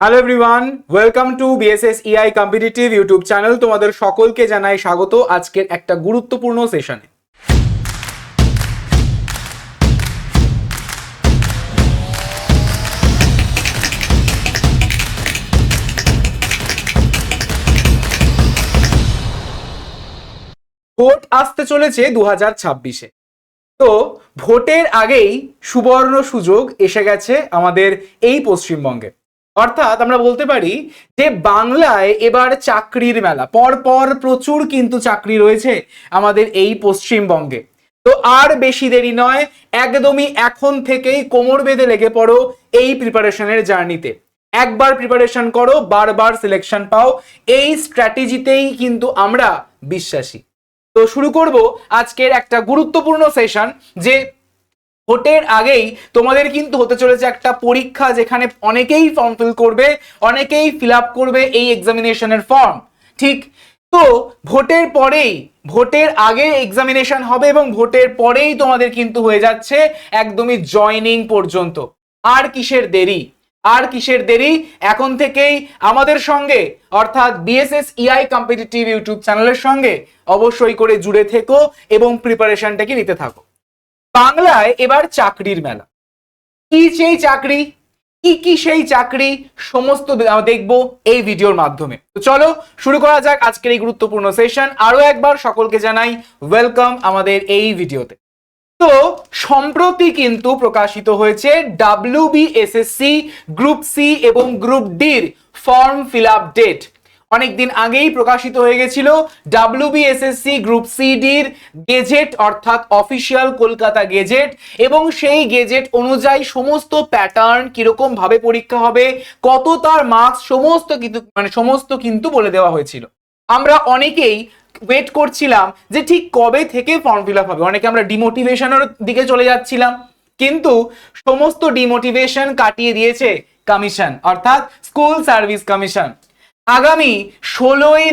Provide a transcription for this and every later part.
Hello everyone welcome to BSS EI competitive YouTube channel তোমাদের সকলকে জানাই স্বাগত আজকের একটা গুরুত্বপূর্ণ সেশনে ভোট আসতে চলেছে দু হাজার ছাব্বিশে। তো ভোটের আগেই সুবর্ণ সুযোগ এসে গেছে আমাদের এই পশ্চিমবঙ্গে। অর্থাৎ আমরা বলতে পারি যে বাংলায় এবার চাকরির মেলা। পর পর প্রচুর কিন্তু চাকরি রয়েছে আমাদের এই পশ্চিমবঙ্গে। তো আর বেশি দেরি নয়, একদমই এখন থেকেই কোমর বেঁধে লেগে পড়ো এই প্রিপারেশনের জার্নিতে। একবার প্রিপারেশন করো, বারবার সিলেকশন পাও, এই স্ট্র্যাটেজিতেই কিন্তু আমরা বিশ্বাসী। তো শুরু করব আজকের একটা গুরুত্বপূর্ণ সেশন, যে ভোটের আগেই তোমাদের কিন্তু হতে চলেছে একটা পরীক্ষা যেখানে অনেকেই ফর্ম ফিল করবে, অনেকেই ফিল আপ করবে এই এক্সামিনেশনের ফর্ম ঠিক? তো ভোটের পরেই, ভোটের আগে এক্সামিনেশন হবে এবং ভোটের পরেই তোমাদের কিন্তু হয়ে যাচ্ছে একদমই জয়নিং পর্যন্ত। আর কিসের দেরি? আর কিসের দেরি? এখন থেকেই আমাদের সঙ্গে, অর্থাৎ বিএসএস ইআই কম্পিটিটিভ ইউটিউব চ্যানেলের সঙ্গে অবশ্যই করে জুড়ে থেকো এবং প্রিপারেশনটাকে নিতে থাকো। বাংলায় এবার চাকরির মেলা। কি সেই চাকরি? কি কি সেই চাকরি? সমস্ত দেখব এই ভিডিওর মাধ্যমে। তো চলো শুরু করা যাক আজকের এই গুরুত্বপূর্ণ সেশন। আরও একবার সকলকে জানাই ওয়েলকাম আমাদের এই ভিডিওতে। তো সম্প্রতি কিন্তু প্রকাশিত হয়েছে ডাব্লিউ বিএসএসসি গ্রুপ সি এবং গ্রুপ ডির ফর্ম ফিল আপ ডেট অনেকদিন আগেই প্রকাশিত হয়ে গেছিল ডাব্লিউবিএসএসসি গ্রুপ সিডির গেজেট, অর্থাৎ অফিসিয়াল কলকাতা গেজেট, এবং সেই গেজেট অনুযায়ী সমস্ত প্যাটার্ন কীরকম ভাবে পরীক্ষা হবে, কত তার মার্কস সমস্ত কিন্তু মানে সমস্ত কিন্তু বলে দেওয়া হয়েছিল। আমরা অনেকেই ওয়েট করছিলাম যে ঠিক কবে থেকে ফর্ম ফিল আপ হবে। অনেকে আমরা ডিমোটিভেশনের দিকে চলে যাচ্ছিলাম, কিন্তু সমস্ত ডিমোটিভেশন কাটিয়ে দিয়েছে কমিশন অর্থাৎ স্কুল সার্ভিস কমিশন আগামী ষোলোই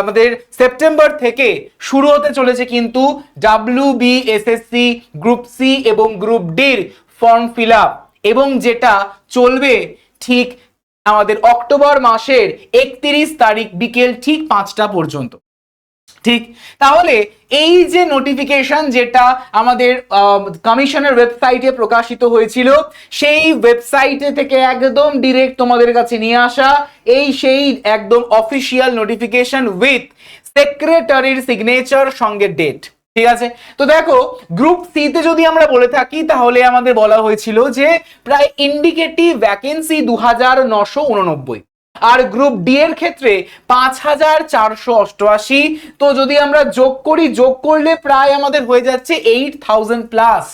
আমাদের সেপ্টেম্বর থেকে শুরু হতে চলেছে কিন্তু ডাব্লিউ বিএসএসসি গ্রুপ সি এবং গ্রুপ ডির ফর্ম ফিল আপ, এবং যেটা চলবে ঠিক আমাদের অক্টোবর মাসের একত্রিশ তারিখ বিকেল ঠিক পাঁচটা পর্যন্ত। ঠিক? তাহলে এই যে নোটিফিকেশন যেটা আমাদের কমিশনের ওয়েবসাইটে প্রকাশিত হয়েছিল, সেই ওয়েবসাইটে থেকে একদম ডিরেক্ট তোমাদের কাছে নিয়ে আসা, এই সেই একদম অফিসিয়াল নোটিফিকেশন উইথ সেক্রেটারির সিগনেচার সঙ্গে ডেট ঠিক আছে? তো দেখো গ্রুপ সিতে যদি আমরা বলে থাকি, তাহলে আমাদের বলা হয়েছিল যে, প্রায় ইন্ডিকেটিভ ভ্যাকেন্সি দু হাজার নশো উননব্বই। আর গ্রুপ ডি এর ক্ষেত্রে পাঁচ হাজার চারশো অষ্টআশি। তো যদি আমরা যোগ করি, যোগ করলে প্রায় আমাদের হয়ে যাচ্ছে এইট থাউজেন্ড প্লাস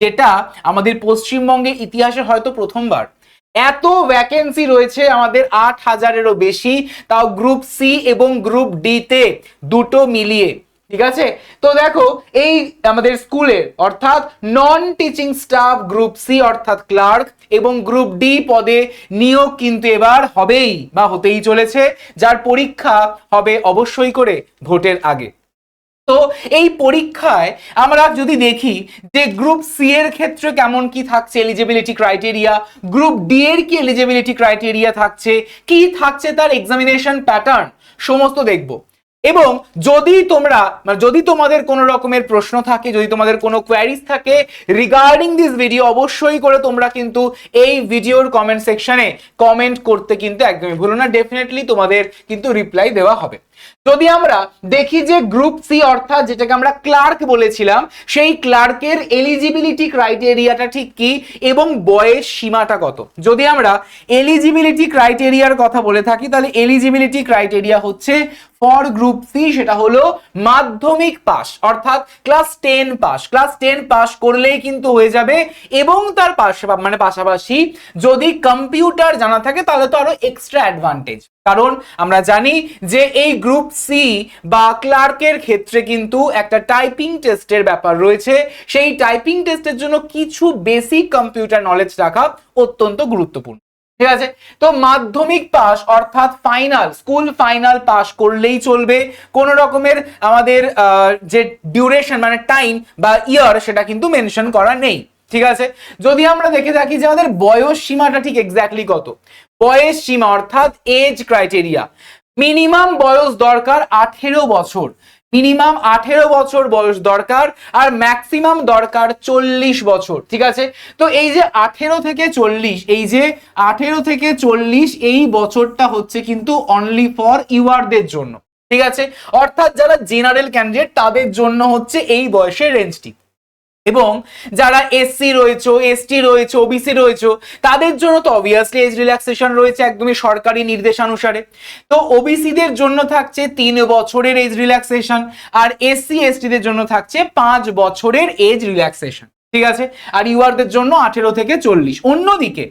যেটা আমাদের পশ্চিমবঙ্গে ইতিহাসে হয়তো প্রথমবার। এত ভ্যাকেন্সি রয়েছে আমাদের আট হাজারেরও বেশি, তাও গ্রুপ সি এবং গ্রুপ ডি তে দুটো মিলিয়ে। ঠিক আছে? তো দেখো, এই আমাদের স্কুলের, অর্থাৎ non teaching staff group C অর্থাৎ ক্লার্ক এবং গ্রুপ ডি পদে নিয়োগ কিন্তু এবার হবেই বা হতেই চলেছে, যার পরীক্ষা হবে অবশ্যই করে ভোটের আগে। তো এই পরীক্ষায় আমরা যদি দেখি যে গ্রুপ সি এর ক্ষেত্রে কেমন কি থাকছে এলিজিবিলিটি ক্রাইটেরিয়া গ্রুপ ডি এর কি এলিজিবিলিটি ক্রাইটেরিয়া থাকছে, কি থাকছে তার এক্সামিনেশন প্যাটার্ন সমস্ত দেখব। এবং যদি তোমরা মানে যদি তোমাদের কোনো রকমের প্রশ্ন থাকে, যদি তোমাদের কোনো কোয়ারিজ থাকে রিগার্ডিং দিস ভিডিও অবশ্যই করে তোমরা কিন্তু এই ভিডিওর কমেন্ট সেকশনে কমেন্ট করতে কিন্তু একদমই ভুলো না। ডেফিনেটলি তোমাদের কিন্তু রিপ্লাই দেওয়া হবে। যদি আমরা দেখি যে গ্রুপ সি অর্থাৎ যেটাকে আমরা ক্লার্ক বলেছিলাম, সেই ক্লার্কের এলিজিবিলিটি ক্রাইটেরিয়াটা ঠিক কি এবং বয়স সীমাটা কত? যদি আমরা এলিজিবিলিটি ক্রাইটেরিয়ার কথা বলে থাকি, তাহলে এলিজিবিলিটি ক্রাইটেরিয়া হচ্ছে ফর গ্রুপ সি সেটা হলো মাধ্যমিক পাস অর্থাৎ class ten pass class ten pass করলেই কিন্তু হয়ে যাবে এবং তার পাশে মানে পাশাপাশি যদি কম্পিউটার জানা থাকে, তাহলে তো আরও এক্সট্রা অ্যাডভান্টেজ কারণ আমরা জানি যে এই গ্রুপ সি বা ক্লার্কের ক্ষেত্রে কিন্তু একটা টাইপিং টেস্টের ব্যাপার রয়েছে। সেই টাইপিং টেস্টের জন্য কিছু বেসিক কম্পিউটার নলেজ রাখা অত্যন্ত গুরুত্বপূর্ণ। ঠিক আছে? তো মাধ্যমিক পাস অর্থাৎ ফাইনাল স্কুল ফাইনাল পাস করলেই চলবে। কোন রকমের আমাদের যে ডিউরেশন মানে টাইম বা ইয়ার সেটা কিন্তু মেনশন করা নেই। ঠিক আছে? যদি আমরা দেখে থাকি যে আমাদের বয়স সীমাটা ঠিক এক্স্যাক্টলি কত? বয়স সীমা অর্থাৎ এজ ক্রাইটেরিয়া মিনিমাম বয়স দরকার আঠেরো বছর। মিনিমাম আঠেরো বছর বয়স দরকার আর ম্যাক্সিমাম দরকার চল্লিশ বছর, ঠিক আছে? তো এই যে আঠেরো থেকে চল্লিশ, এই যে আঠেরো থেকে চল্লিশ, এই বছরটা হচ্ছে কিন্তু অনলি ফর ইউআরদের জন্য, ঠিক আছে? অর্থাৎ যারা জেনারেল ক্যান্ডিডেট তাদের জন্য হচ্ছে এই বয়সের রেঞ্জটি এবং যারা এসসি রয়েছে এসটি রয়েছে ওবিসি রয়েছে, তাদের জন্য তো অবভিয়াসলি এজ রিল্যাক্সেশন রয়েছে একদমই সরকারি নির্দেশানুসারে। তো ওবিসিদের জন্য থাকছে তিন বছরের এজ রিল্যাক্সেশন আর এসসি এসটিদের জন্য থাকছে পাঁচ বছরের এজ রিল্যাক্সেশন ঠিক আছে? আর ইউআরদের জন্য আঠেরো থেকে চল্লিশ। অন্যদিকে,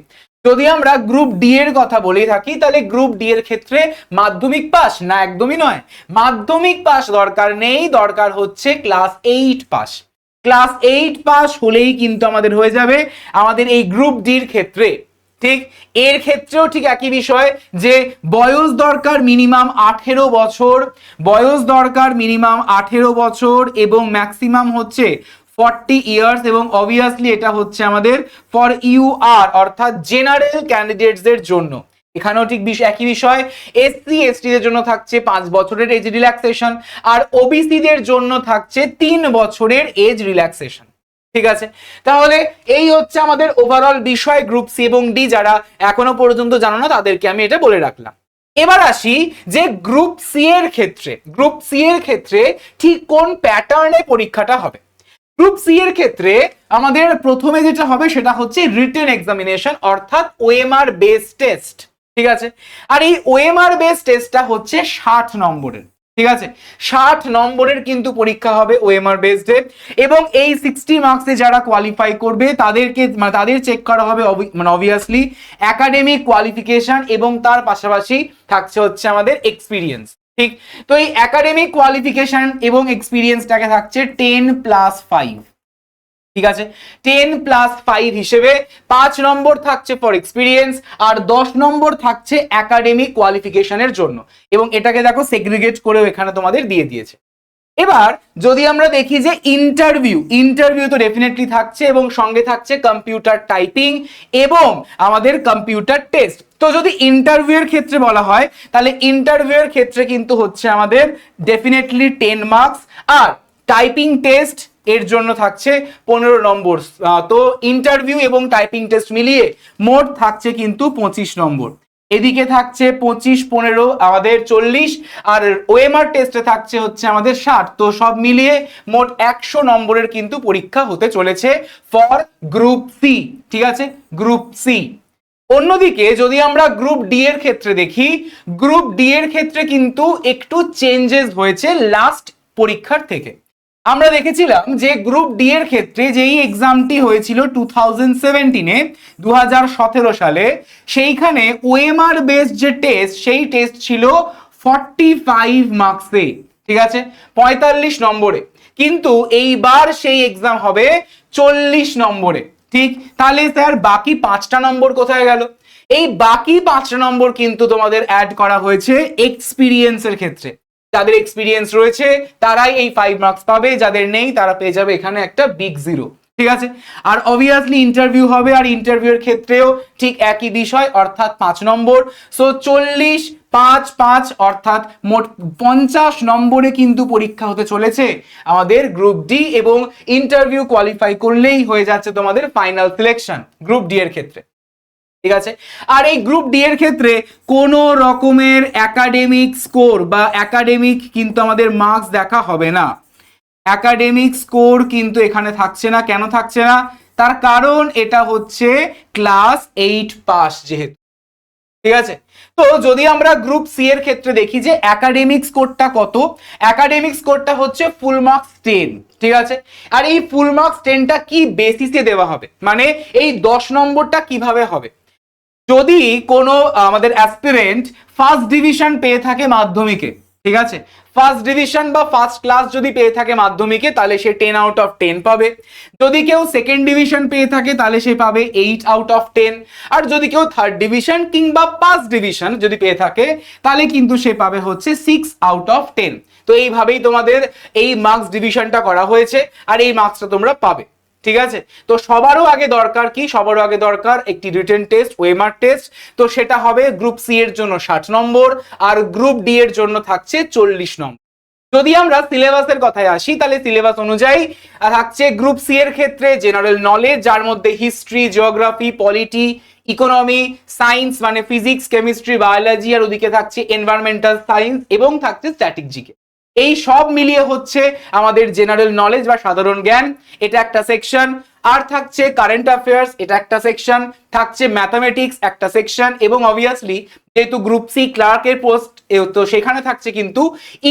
যদি আমরা গ্রুপ ডি এর কথা বলে থাকি, তাহলে গ্রুপ ডি এর ক্ষেত্রে মাধ্যমিক পাস না একদমই নয়, মাধ্যমিক পাস দরকার নেই, দরকার হচ্ছে class eight pass class eight pass হলেই কিন্তু আমাদের হয়ে যাবে আমাদের এই গ্রুপ ডির ক্ষেত্রে। ঠিক? এর ক্ষেত্রেও ঠিক একই বিষয় যে বয়স দরকার মিনিমাম আঠেরো বছর, বয়স দরকার মিনিমাম আঠেরো বছর এবং ম্যাক্সিমাম হচ্ছে ফর্টি ইয়ার্স এবং অবভিয়াসলি এটা হচ্ছে আমাদের ফর ইউ আর, অর্থাৎ জেনারেল ক্যান্ডিডেটসদের জন্য। এখানেও ঠিক বিষ- একই বিষয়। এসসি এসটিদের জন্য থাকছে পাঁচ বছরের এজ রিল্যাক্সেশন আর ওবিসিদের জন্য থাকছে তিন বছরের এজ রিল্যাক্সেশন ঠিক আছে? তাহলে এই হচ্ছে আমাদের ওভারঅল বিষয় গ্রুপ সি এবং ডি যারা এখনও পর্যন্ত জানো না, তাদেরকে আমি এটা বলে রাখলাম। এবার আসি যে গ্রুপ সি এর ক্ষেত্রে গ্রুপ সি এর ক্ষেত্রে ঠিক কোন প্যাটার্নে পরীক্ষাটা হবে? গ্রুপ সি এর ক্ষেত্রে আমাদের প্রথমে যেটা হবে সেটা হচ্ছে রিটেন এক্সামিনেশন অর্থাৎ ওএমআর বেস টেস্ট ঠিক আছে? আর এই ওএমআর বেস টেস্টটা হচ্ছে ষাট নম্বরের, ঠিক আছে? ষাট নম্বরের কিন্তু পরীক্ষা হবে ওএমআর বেসডে এবং এই সিক্সটি মার্কসে যারা কোয়ালিফাই করবে, তাদেরকে মানে তাদের চেক করা হবে মানে অবভিয়াসলি একাডেমিক কোয়ালিফিকেশন এবং তার পাশাপাশি থাকছে হচ্ছে আমাদের এক্সপিরিয়েন্স ঠিক? তো এই একাডেমিক কোয়ালিফিকেশন এবং এক্সপিরিয়েন্সটাকে থাকছে টেন প্লাস ফাইভ ঠিক আছে? টেন প্লাস ফাইভ হিসেবে পাঁচ নম্বর থাকছে ফর এক্সপিরিয়েন্স আর দশ নম্বর থাকছে একাডেমিক কোয়ালিফিকেশনের জন্য। এবং এটাকে দেখো সেগ্রিগেট করেও এখানে তোমাদের দিয়ে দিয়েছে। এবার যদি আমরা দেখি যে ইন্টারভিউ ইন্টারভিউ তো ডেফিনেটলি থাকছে এবং সঙ্গে থাকছে কম্পিউটার টাইপিং এবং আমাদের কম্পিউটার টেস্ট তো যদি ইন্টারভিউ এর ক্ষেত্রে বলা হয়, তাহলে ইন্টারভিউ এর ক্ষেত্রে কিন্তু হচ্ছে আমাদের ডেফিনেটলি টেন মার্কস আর টাইপিং টেস্ট এর জন্য থাকছে পনেরো নম্বর তো ইন্টারভিউ এবং টাইপিং টেস্ট মিলিয়ে মোট থাকছে কিন্তু পঁচিশ নম্বর। এদিকে থাকছে পঁচিশ, পনেরো, আমাদের চল্লিশ, আর ওএমআর টেস্টে থাকছে হচ্ছে আমাদের ষাট। তো সব মিলিয়ে মোট একশো নম্বরের কিন্তু পরীক্ষা হতে চলেছে ফর গ্রুপ সি ঠিক আছে? গ্রুপ সি অন্যদিকে যদি আমরা গ্রুপ ডি এর ক্ষেত্রে দেখি গ্রুপ ডি এর ক্ষেত্রে কিন্তু একটু চেঞ্জেস হয়েছে লাস্ট পরীক্ষার থেকে। আমরা দেখেছিলাম যে গ্রুপ ডি এর ক্ষেত্রে যেই এক্সামটি হয়েছিল টু থাউজেন্ড সেভেন্টিনে দুহাজার সতেরো সালে, সেইখানে ওএমআর বেসড যে টেস্ট সেই টেস্ট ছিল ফর্টি ফাইভ মার্কসে ঠিক আছে? পঁয়তাল্লিশ নম্বরে। কিন্তু এইবার সেই এক্সাম হবে চল্লিশ নম্বরে, ঠিক? তাহলে স্যার, বাকি পাঁচটা নম্বর কোথায় গেল? এই বাকি পাঁচটা নম্বর কিন্তু তোমাদের অ্যাড করা হয়েছে এক্সপিরিয়েন্সের ক্ষেত্রে। যাদের এক্সপিরিয়েন্স রয়েছে, তারাই এই ফাইভ মার্কস পাবে, যাদের নেই তারা পেয়ে যাবে এখানে একটা বিগ জিরো ঠিক আছে? আর অবভিয়াসলি ইন্টারভিউ হবে, আর ইন্টারভিউর ক্ষেত্রেও ঠিক একই বিষয়, অর্থাৎ পাঁচ নম্বর। সো চল্লিশ পাঁচ পাঁচ, অর্থাৎ মোট পঞ্চাশ নম্বরে কিন্তু পরীক্ষা হতে চলেছে আমাদের গ্রুপ ডি এবং ইন্টারভিউ কোয়ালিফাই করলেই হয়ে যাচ্ছে তোমাদের ফাইনাল সিলেকশন গ্রুপ ডি এর ক্ষেত্রে। ঠিক আছে? আর এই গ্রুপ ডি এর ক্ষেত্রে কোনো রকমের একাডেমিক স্কোর বা একাডেমিক কিন্তু আমাদের মার্কস দেখা হবে না। একাডেমিক স্কোর কিন্তু এখানে থাকছে না। কেন থাকছে না? তার কারণ এটা হচ্ছে ক্লাস এইট পাস যেহেতু। ঠিক আছে? তো যদি আমরা গ্রুপ সি এর ক্ষেত্রে দেখি যে একাডেমিক স্কোরটা কত? একাডেমিক স্কোরটা হচ্ছে ফুল মার্কস টেন ঠিক আছে? আর এই ফুল মার্কস টেনটা কি বেসিসে দেওয়া হবে? মানে এই দশ নম্বরটা কীভাবে হবে? যদি কোনো আমাদের অ্যাসপিরেন্ট ফার্স্ট ডিভিশন পেয়ে থাকে মাধ্যমিকে, ঠিক আছে? ফার্স্ট ডিভিশন বা ফার্স্ট ক্লাস যদি পেয়ে থাকে মাধ্যমিকে, তাহলে সে টেন আউট অফ টেন পাবে। যদি কেউ সেকেন্ড ডিভিশন পেয়ে থাকে, তাহলে সে পাবে এইট আউট অফ টেন আর যদি কেউ থার্ড ডিভিশন কিংবা ফার্স্ট ডিভিশন যদি পেয়ে থাকে, তাহলে কিন্তু সে পাবে হচ্ছে সিক্স আউট অফ টেন তো এইভাবেই তোমাদের এই মার্কস ডিভিশনটা করা হয়েছে, আর এই মার্কসটা তোমরা পাবে। ঠিক আছে? তো সবারও আগে দরকার কি? সবারও আগে দরকার একটি রিটেন টেস্ট ওয়েমার টেস্ট তো সেটা হবে গ্রুপ সি এর জন্য ষাট নম্বর আর গ্রুপ ডি এর জন্য থাকছে চল্লিশ নম্বর। যদি আমরা সিলেবাসের কথায় আসি, তাহলে সিলেবাস অনুযায়ী থাকছে গ্রুপ সি এর ক্ষেত্রে জেনারেল নলেজ যার মধ্যে history geography polity economy science মানে ফিজিক্স কেমিস্ট্রি বায়োলজি আর ওদিকে থাকছে এনভায়রনমেন্টাল সায়েন্স এবং থাকছে স্ট্যাটিক জিকে এই সব মিলিয়ে হচ্ছে আমাদের জেনারেল নলেজ বা সাধারণ জ্ঞান। এটা একটা সেকশন আর থাকছে কারেন্ট অ্যাফেয়ার্স এটা একটা সেকশন থাকছে ম্যাথামেটিক্স একটা সেকশন এবং অবভিয়াসলি যেহেতু গ্রুপ সি ক্লার্কের পোস্ট তো সেখানে থাকছে কিন্তু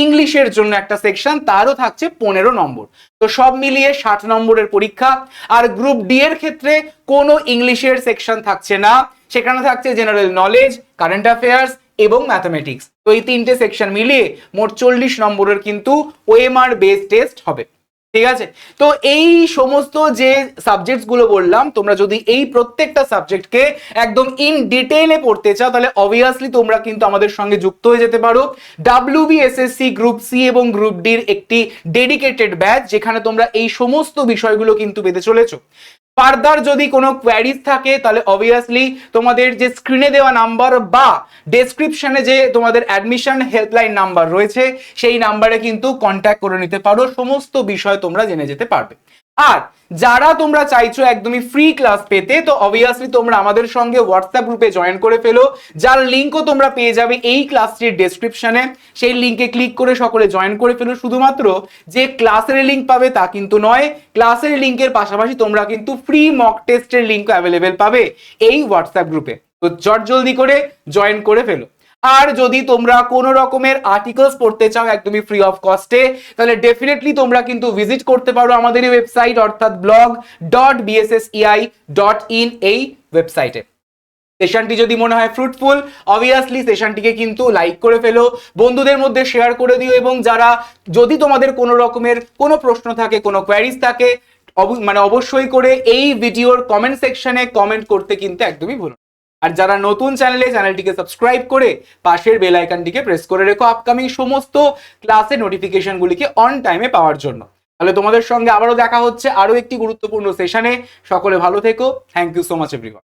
ইংলিশের জন্য একটা সেকশন তারও থাকছে পনেরো নম্বর। তো সব মিলিয়ে ষাট নম্বরের পরীক্ষা। আর গ্রুপ ডি এর ক্ষেত্রে কোনো ইংলিশের সেকশন থাকছে না। সেখানে থাকছে জেনারেল নলেজ কারেন্ট অ্যাফেয়ার্স এবং ম্যাথামেটিক্স তো এই তিনটে সেকশন মিলিয়ে মোট চল্লিশ নম্বরের কিন্তু ওএমআর বেস টেস্ট হবে। ঠিক আছে? তো এই সমস্ত যে সাবজেক্টসগুলো বললাম, তোমরা যদি এই প্রত্যেকটা সাবজেক্টকে একদম ইন ডিটেইলে পড়তে চাও, তাহলে অবভিয়াসলি তোমরা কিন্তু আমাদের সঙ্গে যুক্ত হয়ে যেতে পারো। ডাব্লিউ ডাব্লিউবিএসএসসি গ্রুপ সি এবং গ্রুপ ডির একটি ডেডিকেটেড ব্যাচ যেখানে তোমরা এই সমস্ত বিষয়গুলো কিন্তু পেতে চলেছো। ফার্দার যদি কোনো কোয়ারিজ থাকে, তাহলে অবভিয়াসলি তোমাদের যে স্ক্রিনে দেওয়া নাম্বার বা ডেসক্রিপশনে যে তোমাদের অ্যাডমিশন হেল্পলাইন নাম্বার রয়েছে, সেই নাম্বারে কিন্তু কন্ট্যাক্ট করে নিতে পারো। সমস্ত বিষয় তোমরা জেনে যেতে পারবে। আর যারা তোমরা চাইছো একদমই ফ্রি ক্লাস পেতে, তো অবভিয়াসলি তোমরা আমাদের সঙ্গে হোয়াটসঅ্যাপ গ্রুপে জয়েন করে ফেলো। যার লিঙ্কও তোমরা পেয়ে যাবে এই ক্লাসটির ডেসক্রিপশনে সেই লিঙ্কে ক্লিক করে সকলে জয়েন করে ফেলো। শুধুমাত্র যে ক্লাসের লিঙ্ক পাবে তা কিন্তু নয় ক্লাসের লিঙ্কের পাশাপাশি তোমরা কিন্তু ফ্রি মক টেস্টের লিঙ্ক অ্যাভেলেবেল পাবে এই হোয়াটসঅ্যাপ গ্রুপে তো চট জলদি করে জয়েন করে ফেলো। আর যদি তোমরা কোনো রকমের আর্টিকেলস পড়তে চাও একদমই ফ্রি অফ কস্টে তাহলে ডেফিনেটলি তোমরা কিন্তু ভিজিট করতে পারো আমাদের এই ওয়েবসাইট অর্থাৎ blog dot BSSEI dot in এই ওয়েবসাইটে সেশনটি যদি মনে হয় ফ্রুটফুল অবভিয়াসলি সেশনটিকে কিন্তু লাইক করে ফেলো, বন্ধুদের মধ্যে শেয়ার করে দিও এবং যারা যদি তোমাদের কোনো রকমের কোনো প্রশ্ন থাকে, কোনো কোয়ারিজ থাকে মানে অবশ্যই করে এই ভিডিওর কমেন্ট সেকশনে কমেন্ট করতে কিন্তু একদমই ভুলো। আর যারা নতুন চ্যানেলে চ্যানেলটিকে সাবস্ক্রাইব করে পাশের বেল আইকনটিকে প্রেস করে রেখো আপকামিং সমস্ত ক্লাসের নোটিফিকেশনগুলিকে অন টাইমে পাওয়ার জন্য। তাহলে তোমাদের সঙ্গে আবারও দেখা হচ্ছে আরও একটি গুরুত্বপূর্ণ সেশনে সকলে ভালো থেকো। Thank you so much everyone